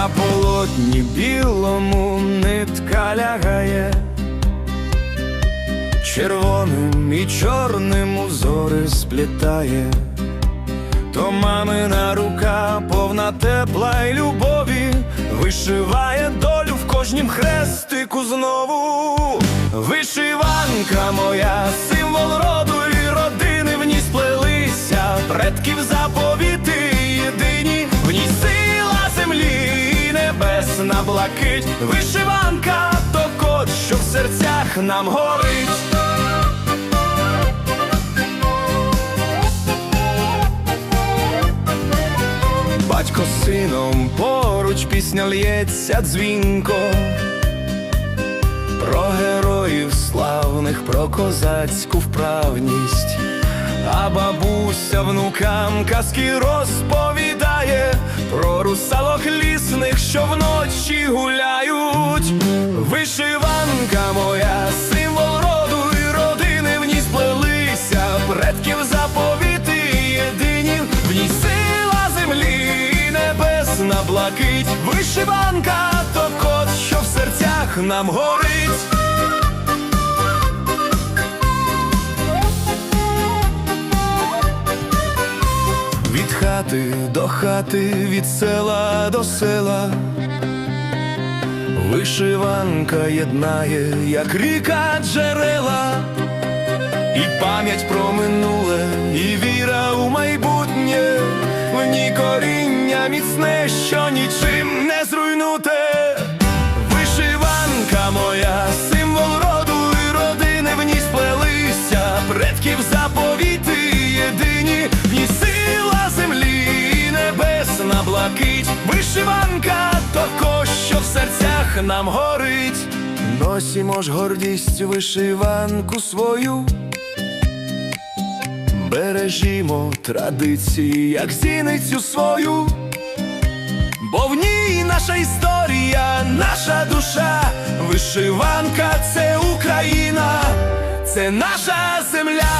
на полотні білому нитка лягає, червоним і чорним узори сплітає, то мамина рука повна тепла й любові, вишиває долю в кожнім хрестику знову. Вишиванка моя, символ роду і родини, в ній сплелися, предків заповіти небесна блакить. Вишиванка то код, що в серцях нам горить. Батько з сином поруч пісня лється дзвінко Про героїв славних, про козацьку вправність, а бабуся внукам казки розповідає про русалок лісних, що вночі гуляють. Вишиванка моя, символ роду і родини, в ній сплелися, предків заповіти єдині, в ній сила землі і небесна блакить. Вишиванка то код, що в серцях нам горить. Хати до хати, від села до села. Вишиванка єднає, як ріка джерела, і пам'ять про минуле, і віра у майбутнє, в ній коріння міцне, що нічим не зруйнуте. Вишиванка моя, блакить. Вишиванка то що в серцях нам горить. Носімо ж гордість вишиванку свою. Бережімо традиції, як зіницю свою, бо в ній наша історія, наша душа, вишиванка це Україна, це наша земля.